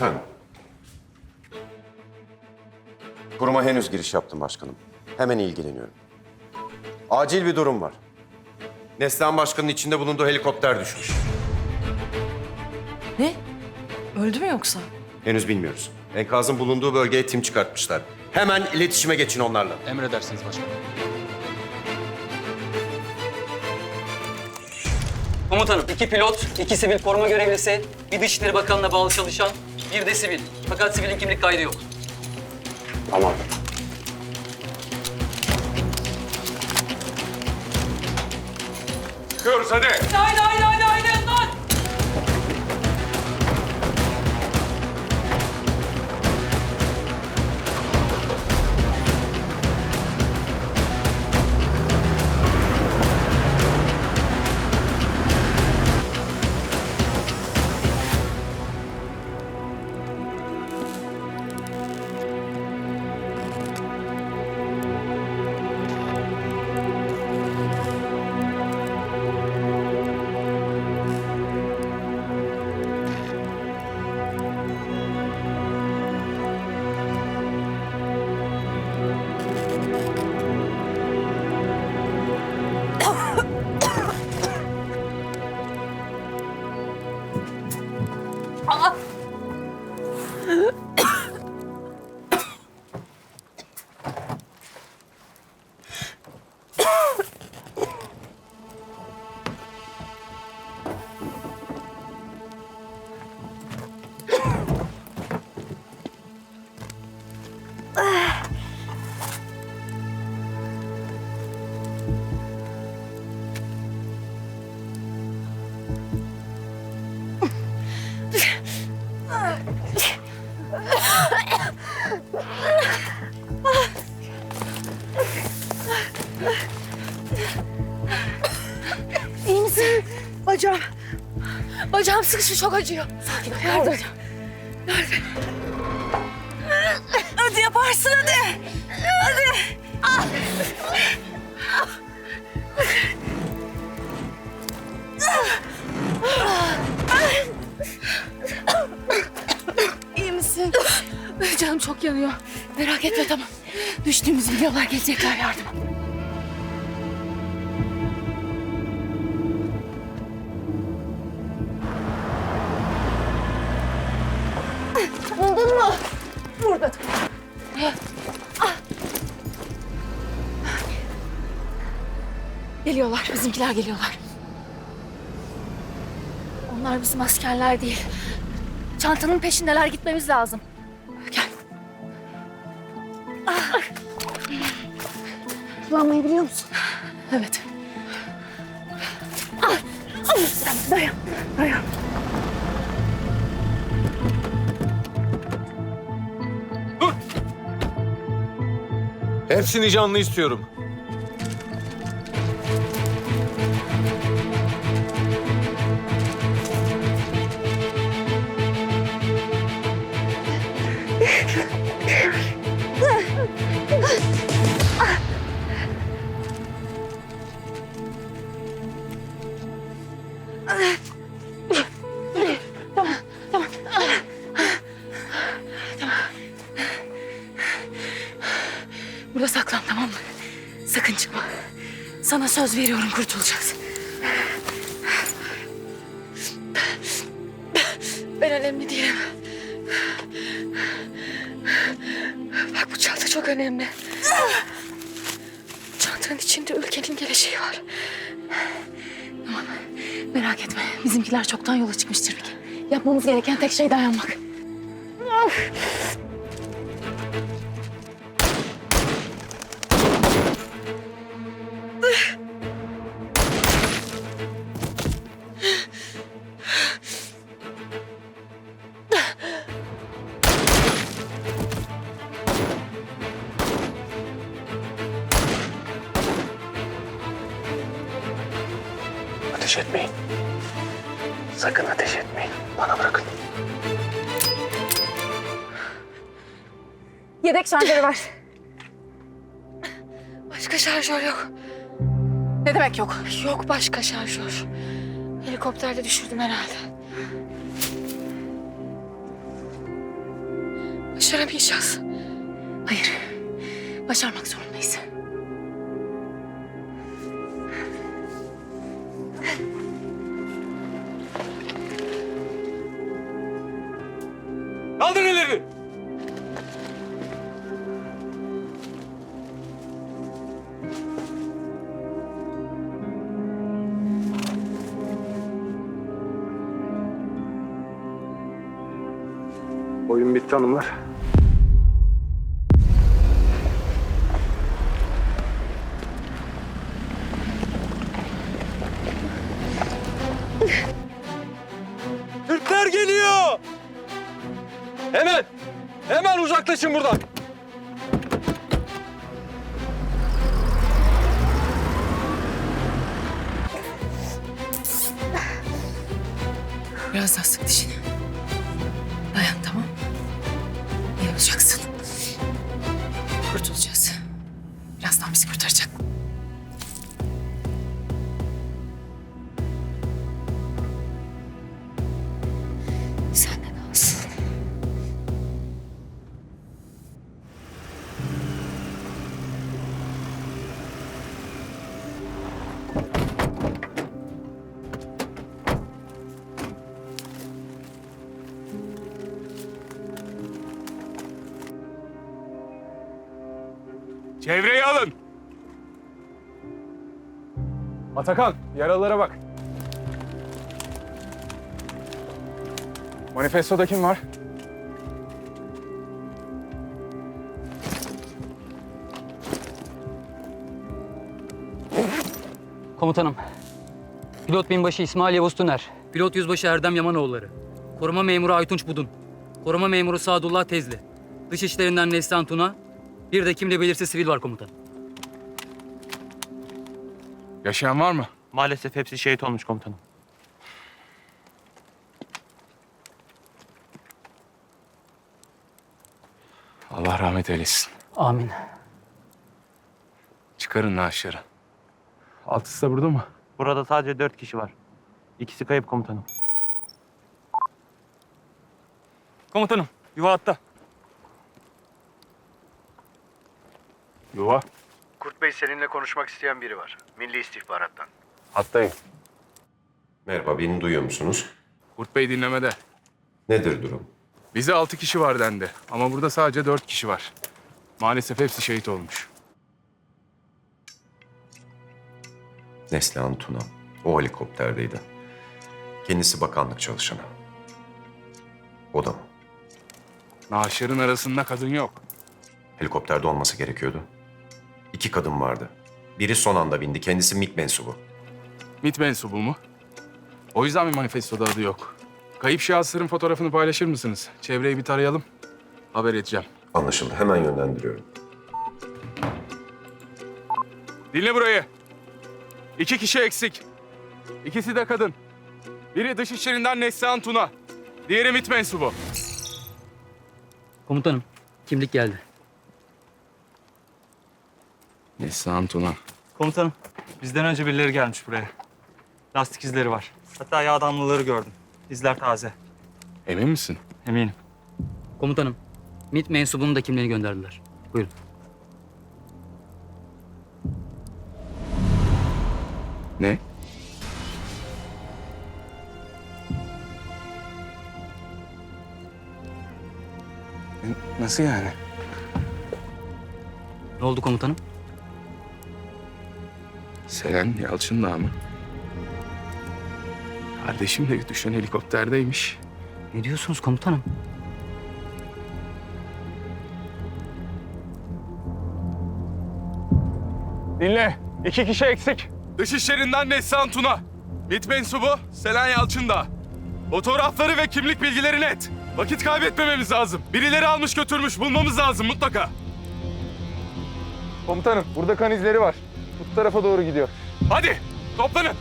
Efendim? Kuruma henüz giriş yaptım başkanım. Hemen ilgileniyorum. Acil bir durum var. Neslihan Başkan'ın içinde bulunduğu helikopter düşmüş. Ne? Öldü mü yoksa? Henüz bilmiyoruz. Enkazın bulunduğu bölgeye tim çıkartmışlar. Hemen iletişime geçin onlarla. Emredersiniz başkanım. Komutanım, iki pilot, iki sivil koruma görevlisi, bir Dışişleri Bakanlığı'na bağlı çalışan, bir de sivil. Fakat sivilin kimlik kaydı yok. Tamam. Çıkıyoruz hadi. Haydi, haydi, Bacağım. Bacağım sıkıştı çok acıyor. Sakin ol. Yardım. Yardım. Hadi yaparsın hadi. Hadi. Ah. İyi misin? Canım çok yanıyor. Merak etme tamam. Düştüğümüzü biliyorlar gelecekler yardıma. Geliyorlar, bizimkiler geliyorlar. Onlar bizim askerler değil. Çantanın peşindeler, gitmemiz lazım. Gel. Ah. Kullanmayı biliyor musun? Evet. Ah. Ah. Dayan, dayan. Hepsini canlı istiyorum. Sana söz veriyorum kurtulacaksın. Ben önemli değilim. Bak bu çanta çok önemli. Çantanın içinde ülkenin geleceği var. Tamam. Merak etme. Bizimkiler çoktan yola çıkmıştır bir. Yapmamız gereken tek şey dayanmak. Ateş etmeyin. Sakın ateş etmeyin. Bana bırakın. Yedek şarjörü var. Başka şarjör yok. Ne demek yok? Yok başka şarjör. Helikopterde düşürdüm herhalde. Başaramayacağız. Hayır. Başarmak zorundayız. Oyun bitti hanımlar. Türkler geliyor. Hemen. Hemen uzaklaşın buradan. Biraz daha sık dişini. Çevreyi alın. Atakan, yaralılara bak. Manifestoda kim var? Komutanım. Pilot binbaşı İsmail Yavuz Tüner. Pilot yüzbaşı Erdem Yamanoğulları. Koruma memuru Aytunç Budun. Koruma memuru Sadullah Tezli. Dış işlerinden Neslihan Tuna. Bir de kimle belirsiz sivil var komutanım. Yaşayan var mı? Maalesef hepsi şehit olmuş komutanım. Allah rahmet eylesin. Amin. Çıkarın naaşları. Altısı da burada mı? Burada sadece dört kişi var. İkisi kayıp komutanım. Komutanım, yuva hatta. Yuva. Kurt Bey seninle konuşmak isteyen biri var. Milli istihbarattan. Hattayım. Merhaba, beni duyuyor musunuz? Kurt Bey dinlemede. Nedir durum? Bize altı kişi var dendi. Ama burada sadece dört kişi var. Maalesef hepsi şehit olmuş. Neslihan Tuna. O helikopterdeydi. Kendisi bakanlık çalışanı. O da mı? Naaşların arasında kadın yok. Helikopterde olması gerekiyordu. İki kadın vardı. Biri son anda bindi. Kendisi MİT mensubu. MİT mensubu mu? O yüzden mi manifestoda adı yok? Kayıp şahısların fotoğrafını paylaşır mısınız? Çevreyi bir tarayalım. Haber edeceğim. Anlaşıldı. Hemen yönlendiriyorum. Dinle burayı. İki kişi eksik. İkisi de kadın. Biri dışişlerinden Neslihan Tuna. Diğeri MİT mensubu. Komutanım, kimlik geldi. Neslihan Tuna. Komutanım, bizden önce birileri gelmiş buraya. Lastik izleri var. Hatta yağ damlaları gördüm. İzler taze. Emin misin? Eminim. Komutanım, MİT mensubunun da kimliğini gönderdiler. Buyurun. Ne? Nasıl yani? Ne oldu komutanım? Selen Yalçın Dağı mı? Kardeşim de düşen helikopterdeymiş. Ne diyorsunuz komutanım? Dinle. iki kişi eksik. Dışişlerinden Neslihan Tuna. MİT mensubu Selen Yalçın Dağı. Fotoğrafları ve kimlik bilgileri net. Vakit kaybetmememiz lazım. Birileri almış götürmüş bulmamız lazım mutlaka. Komutanım burada kan izleri var. Bu tarafa doğru gidiyor. Hadi toplanın.